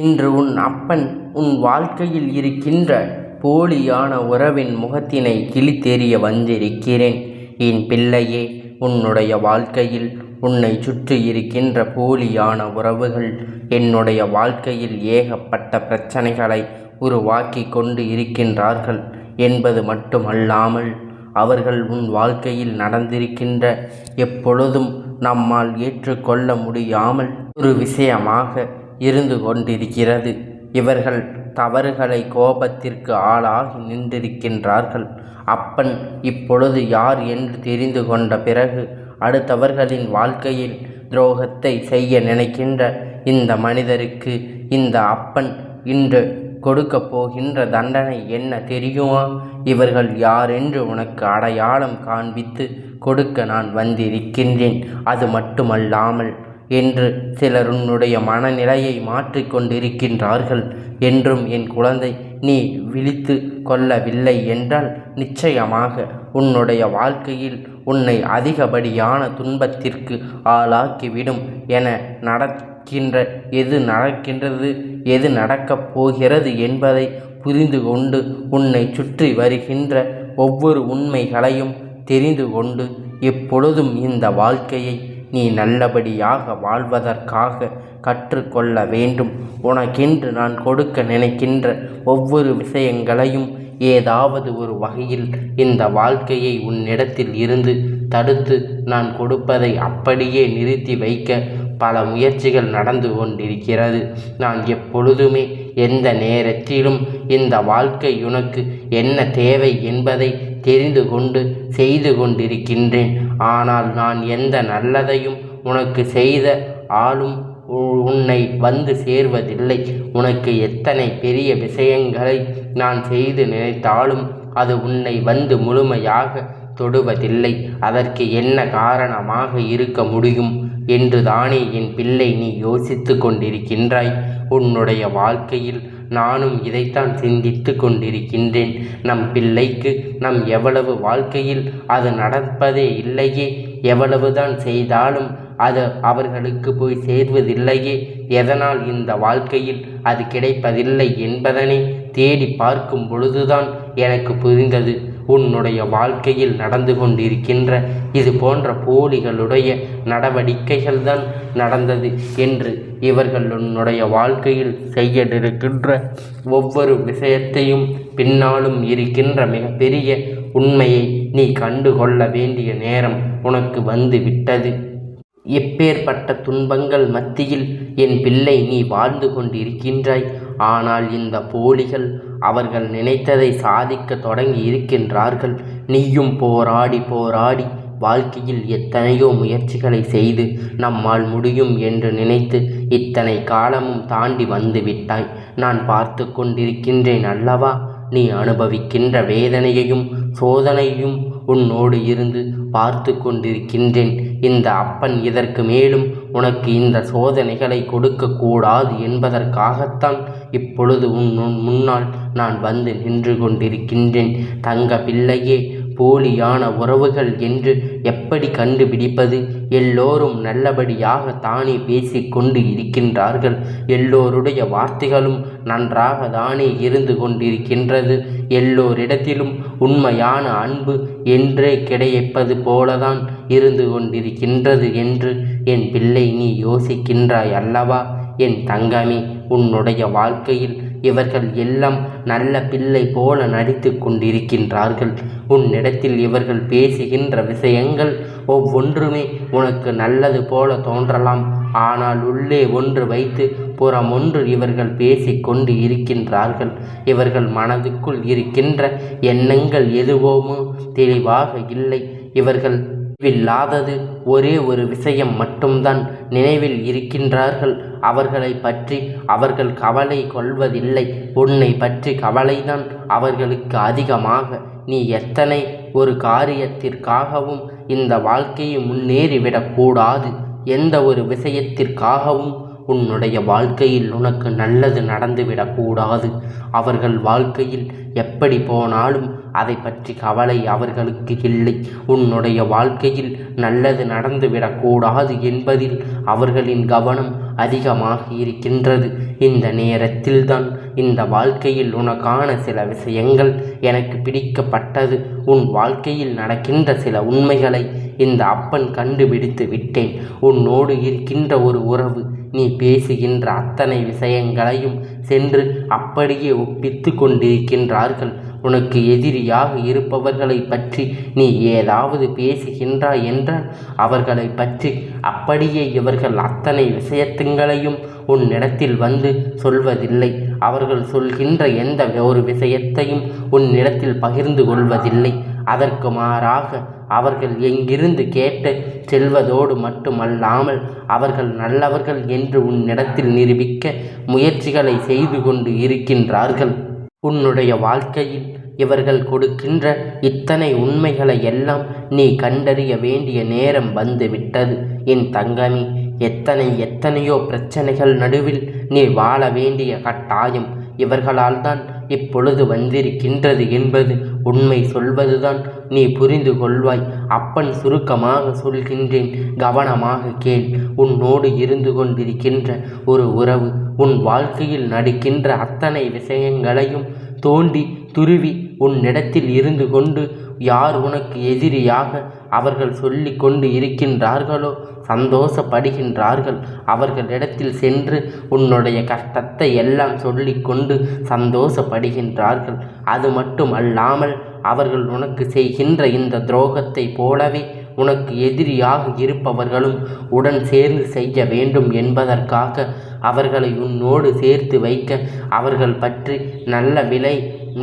இன்று உன் அப்பன் உன் வாழ்க்கையில் இருக்கின்ற போலியான உறவின் முகத்தினை கிழித்தெறிய வந்திருக்கிறேன். என் பிள்ளையே உன்னுடைய வாழ்க்கையில் உன்னை சுற்றி இருக்கின்ற போலியான உறவுகள் என்னுடைய வாழ்க்கையில் ஏகப்பட்ட பிரச்சனைகளை உருவாக்கி கொண்டு இருக்கின்றார்கள் என்பது மட்டுமல்லாமல் அவர்கள் உன் வாழ்க்கையில் நடந்திருக்கின்ற எப்பொழுதும் நம்மால் ஏற்றுக்கொள்ள முடியாமல் ஒரு விஷயமாக இருந்து கொண்டிருக்கிறது. இவர்கள் தவறுகளை கோபத்திற்கு ஆளாகி நின்றிருக்கின்றார்கள். அப்பன் இப்பொழுது யார் என்று தெரிந்து கொண்ட பிறகு அடுத்தவர்களின் வாழ்க்கையில் துரோகத்தை செய்ய நினைக்கின்ற இந்த மனிதருக்கு இந்த அப்பன் இன்று கொடுக்கப் போகின்ற தண்டனை என்ன தெரியுமா? இவர்கள் யாரென்று உனக்கு அடையாளம் காண்பித்து கொடுக்க நான் வந்திருக்கின்றேன். அது மட்டுமல்லாமல் என்று சிலர் உன்னுடைய மனநிலையை மாற்றிக்கொண்டிருக்கின்றார்கள் என்றும் என் குழந்தை நீ விழித்து கொள்ளவில்லை என்றால் நிச்சயமாக உன்னுடைய வாழ்க்கையில் உன்னை அதிகப்படியான துன்பத்திற்கு ஆளாக்கிவிடும் என நடக்கின்ற எது நடக்கின்றது எது நடக்கப் போகிறது என்பதை புரிந்து கொண்டு உன்னை சுற்றி வருகின்ற ஒவ்வொரு உண்மைகளையும் தெரிந்து கொண்டு எப்பொழுதும் இந்த வாழ்க்கையை நீ நல்லபடியாக வாழ்வதற்காக கற்றுக்கொள்ள வேண்டும். உனக்கென்று நான் கொடுக்க நினைக்கின்ற ஒவ்வொரு விஷயங்களையும் ஏதாவது ஒரு வகையில் இந்த வாழ்க்கையை உன்னிடத்தில் இருந்து தடுத்து நான் கொடுப்பதை அப்படியே நிறுத்தி வைக்க பல முயற்சிகள் நடந்து கொண்டிருக்கிறது. நான் எப்பொழுதுமே எந்த நேரத்திலும் இந்த வாழ்க்கை உனக்கு என்ன தேவை என்பதை தெரிந்து கொண்டு செய்து கொண்டிருக்கின்றேன். ஆனால் நான் எந்த நல்லதையும் உனக்கு செய்த ஆளும் உன்னை வந்து சேர்வதில்லை. உனக்கு எத்தனை பெரிய விஷயங்களை நான் செய்து நினைத்தாலும் அது உன்னை வந்து முழுமையாக தொடுவதில்லை. அதற்கு என்ன காரணமாக இருக்க முடியும் என்று தானே என் பிள்ளை நீ யோசித்து கொண்டிருக்கின்றாய். உன்னுடைய வாழ்க்கையில் நானும் இதைத்தான் சிந்தித்து கொண்டிருக்கின்றேன். நம் பிள்ளைக்கு நம் எவ்வளவு வாழ்க்கையில் அது நடப்பதே இல்லையே. எவ்வளவுதான் செய்தாலும் அது அவர்களுக்கு போய் சேர்வதில்லையே. எதனால் இந்த வாழ்க்கையில் அது கிடைப்பதில்லை என்பதனை தேடி பார்க்கும் பொழுதுதான் எனக்கு புரிந்தது. உன்னுடைய வாழ்க்கையில் நடந்து கொண்டிருக்கின்ற இது போன்ற போலிகளுடைய நடவடிக்கைகள்தான் நடந்தது என்று இவர்கள் உன்னுடைய வாழ்க்கையில் செய்யவிருக்கின்ற ஒவ்வொரு விஷயத்தையும் பின்னாலும் இருக்கின்ற மிகப்பெரிய உண்மையை நீ கண்டுகொள்ள வேண்டிய நேரம் உனக்கு வந்து விட்டது எப்பேற்பட்ட துன்பங்கள் மத்தியில் என் பிள்ளை நீ வாழ்ந்து கொண்டிருக்கின்றாய். ஆனால் இந்த போலிகள் அவர்கள் நினைத்ததை சாதிக்க தொடங்கி இருக்கின்றார்கள். நீயும் போராடி போராடி வாழ்க்கையில் எத்தனையோ முயற்சிகளை செய்து நம்மால் முடியும் என்று நினைத்து இத்தனை காலமும் தாண்டி வந்து விட்டாய். நான் பார்த்து கொண்டிருக்கின்றேன் அல்லவா? நீ அனுபவிக்கின்ற வேதனையையும் சோதனையும் உன்னோடு இருந்து பார்த்து கொண்டிருக்கின்றேன். இந்த அப்பன் இதற்கு மேலும் உனக்கு இந்த சோதனைகளை கொடுக்கக்கூடாது என்பதற்காகத்தான் இப்பொழுது உன் முன்னால் நான் வந்து நின்று கொண்டிருக்கின்றேன். தங்க பிள்ளையே போலியான உறவுகள் என்று எப்படி கண்டுபிடிப்பது? எல்லோரும் நல்லபடியாக தானே பேசிக்கொண்டு இருக்கின்றார்கள். எல்லோருடைய வார்த்தைகளும் நன்றாக தானே இருந்து கொண்டிருக்கின்றது. எல்லோரிடத்திலும் உண்மையான அன்பு என்றே கிடைப்பது போலதான் இருந்து கொண்டிருக்கின்றது என்று என் பிள்ளை நீ யோசிக்கின்றாய் அல்லவா? என் தங்கமே உன்னுடைய வாழ்க்கையில் இவர்கள் எல்லாம் நல்ல பிள்ளை போல நடித்து கொண்டிருக்கின்றார்கள். உன்னிடத்தில் இவர்கள் பேசுகின்ற விஷயங்கள் ஒவ்வொன்றுமே உனக்கு நல்லது போல தோன்றலாம். ஆனால் உள்ளே ஒன்று வைத்து புறம் ஒன்று இவர்கள் பேசிக்கொண்டு இருக்கின்றார்கள். இவர்கள் மனதுக்குள் இருக்கின்ற எண்ணங்கள் எதுவோமோ தெளிவாக இல்லை. இவர்கள் நினைவில்லாதது ஒரே ஒரு விஷயம் மட்டும்தான். நினைவில் இருக்கின்றார்கள். அவர்களை பற்றி அவர்கள் கவலை கொள்வதில்லை. உன்னை பற்றி கவலைதான் அவர்களுக்கு அதிகமாக. நீ எத்தனை ஒரு காரியத்திற்காகவும் இந்த வாழ்க்கையை முன்னேறிவிடக்கூடாது எந்த ஒரு விஷயத்திற்காகவும் உன்னுடைய வாழ்க்கையில் உனக்கு நல்லது நடந்துவிடக்கூடாது அவர்கள் வாழ்க்கையில் எப்படி போனாலும் அதை பற்றி கவலை அவர்களுக்கு இல்லை. உன்னுடைய வாழ்க்கையில் நல்லது நடந்துவிடக்கூடாது என்பதில் அவர்களின் கவனம் அதிகமாக இருக்கின்றது இந்த நேரத்தில்தான் இந்த வாழ்க்கையில் உனக்கான சில விஷயங்கள் எனக்கு பிடிக்கப்பட்டது. உன் வாழ்க்கையில் நடக்கின்ற சில உண்மைகளை இந்த அப்பன் கண்டுபிடித்து விட்டேன். உன்னோடு இருக்கின்ற ஒரு உறவு நீ பேசுகின்ற அத்தனை விஷயங்களையும் சென்று அப்படியே ஒப்பித்து கொண்டிருக்கின்றார்கள். உனக்கு எதிரியாக இருப்பவர்களை பற்றி நீ ஏதாவது பேசுகின்றாய் என்றால் அவர்களை பற்றி அப்படியே இவர்கள் அத்தனை விஷயத்துங்களையும் உன்னிடத்தில் வந்து சொல்வதில்லை. அவர்கள் சொல்கின்ற எந்த ஒரு விஷயத்தையும் உன்னிடத்தில் பகிர்ந்து கொள்வதில்லை. அதற்கு மாறாக அவர்கள் எங்கிருந்து கேட்டு செல்வதோடு மட்டுமல்லாமல் அவர்கள் நல்லவர்கள் என்று உன்னிடத்தில் நிரூபிக்க முயற்சிகளை செய்து கொண்டு இருக்கின்றார்கள். உன்னுடைய வாழ்க்கையில் இவர்கள் கொடுக்கின்ற இத்தனை உண்மைகளை எல்லாம் நீ கண்டறிய வேண்டிய நேரம் வந்துவிட்டது. என் தங்கமி எத்தனை எத்தனையோ பிரச்சனைகள் நடுவில் நீ வாழ வேண்டிய கட்டாயம் இவர்களால் தான் இப்பொழுது வந்திருக்கின்றது என்பது உண்மை சொல்வதுதான். நீ புரிந்து கொள்வாய். அப்பன் சுருக்கமாக சொல்கின்றேன் கவனமாக கேள். உன்னோடு இருந்து கொண்டிருக்கின்ற ஒரு உறவு உன் வாழ்க்கையில் நடிக்கின்ற அத்தனை விஷயங்களையும் தோண்டி துருவி உன்னிடத்தில் இருந்து கொண்டு யார் உனக்கு எதிரியாக அவர்கள் சொல்லி கொண்டு இருக்கின்றார்களோ சந்தோஷப்படுகின்றார்கள். அவர்களிடத்தில் சென்று உன்னுடைய கஷ்டத்தை எல்லாம் சொல்லிக்கொண்டு சந்தோஷப்படுகின்றார்கள். அது மட்டும் அல்லாமல் அவர்கள் உனக்கு செய்கின்ற இந்த துரோகத்தை போலவே உனக்கு எதிரியாக இருப்பவர்களும் உடன் சேர்ந்து செய்ய வேண்டும் என்பதற்காக அவர்களை உன்னோடு சேர்த்து வைக்க அவர்கள் பற்றி நல்ல விலை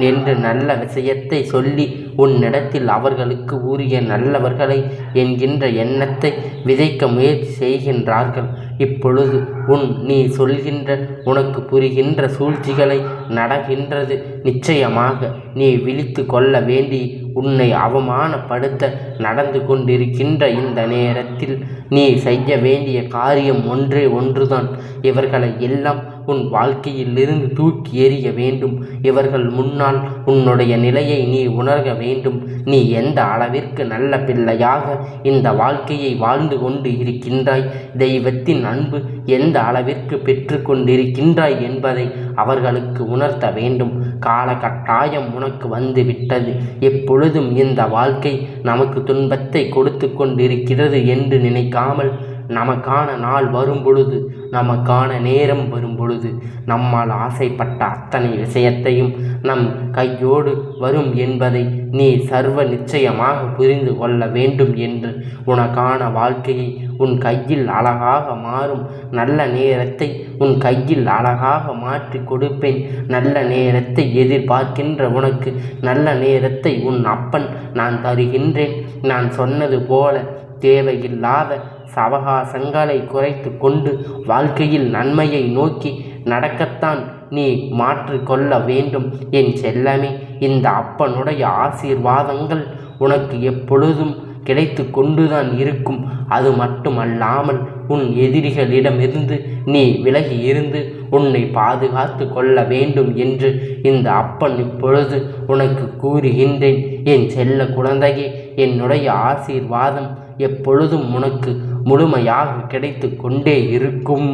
என்று நல்ல விஷயத்தை சொல்லி உன்னிடத்தில் அவர்களுக்கு உரிய நல்லவர்களை என்கின்ற எண்ணத்தை விதைக்க முயற்சி செய்கின்றார்கள். இப்பொழுது உன் நீ சொல்கின்ற உனக்கு புரிகின்ற சூழ்ச்சிகளை நடக்கின்றது. நிச்சயமாக நீ விழித்து கொள்ள வேண்டி உன்னை அவமானப்படுத்த நடந்து கொண்டிருக்கின்ற இந்த நேரத்தில் நீ செய்ய வேண்டிய காரியம் ஒன்றே ஒன்றுதான். இவர்களை எல்லாம் உன் வாழ்க்கையிலிருந்து தூக்கி எறிய வேண்டும். இவர்கள் முன்னால் உன்னுடைய நிலையை நீ உணர்க வேண்டும். நீ எந்த அளவிற்கு நல்ல பிள்ளையாக இந்த வாழ்க்கையை வாழ்ந்து கொண்டு இருக்கின்றாய்? தெய்வத்தின் அன்பு எந்த அளவிற்கு பெற்று கொண்டிருக்கின்றாய் என்பதை அவர்களுக்கு உணர்த்த வேண்டும். கால கட்டாயம் உனக்கு வந்து விட்டது. எப்பொழுதும் இந்த வாழ்க்கை நமக்கு துன்பத்தை கொடுத்து கொண்டிருக்கிறது என்று நினைக்காமல் நமக்கான நாள் வரும் பொழுது நமக்கான நேரம் வரும் பொழுது நம்மால் ஆசைப்பட்ட அத்தனை விஷயத்தையும் நம் கையோடு வரும் என்பதை நீ சர்வ நிச்சயமாக புரிந்து கொள்ள வேண்டும் என்று உனக்கான வாழ்க்கையை உன் கையில் அழகாக மாறும். நல்ல நேரத்தை உன் கையில் அழகாக மாற்றி கொடுப்பேன். நல்ல நேரத்தை எதிர்பார்க்கின்ற உனக்கு நல்ல நேரத்தை உன் அப்பன் நான் தருகின்றேன். நான் சொன்னது போல தேவையில்லாத சவகாசங்களை குறைத்து கொண்டு வாழ்க்கையில் நன்மையை நோக்கி நடக்கத்தான் நீ மாற்றிக்கொள்ள வேண்டும். என் செல்லமே இந்த அப்பனுடைய ஆசீர்வாதங்கள் உனக்கு எப்பொழுதும் கிடைத்து கொண்டுதான் இருக்கும். அது மட்டுமல்லாமல் உன் எதிரிகளிடமிருந்து நீ விலகி இருந்து உன்னை பாதுகாத்து கொள்ள வேண்டும் என்று இந்த அப்பன் இப்பொழுது உனக்கு கூறுகின்றேன். என் செல்ல குழந்தையே என்னுடைய ஆசீர்வாதம் எப்பொழுதும் உனக்கு முழுமையாக கிடைத்து கொண்டே இருக்கும்.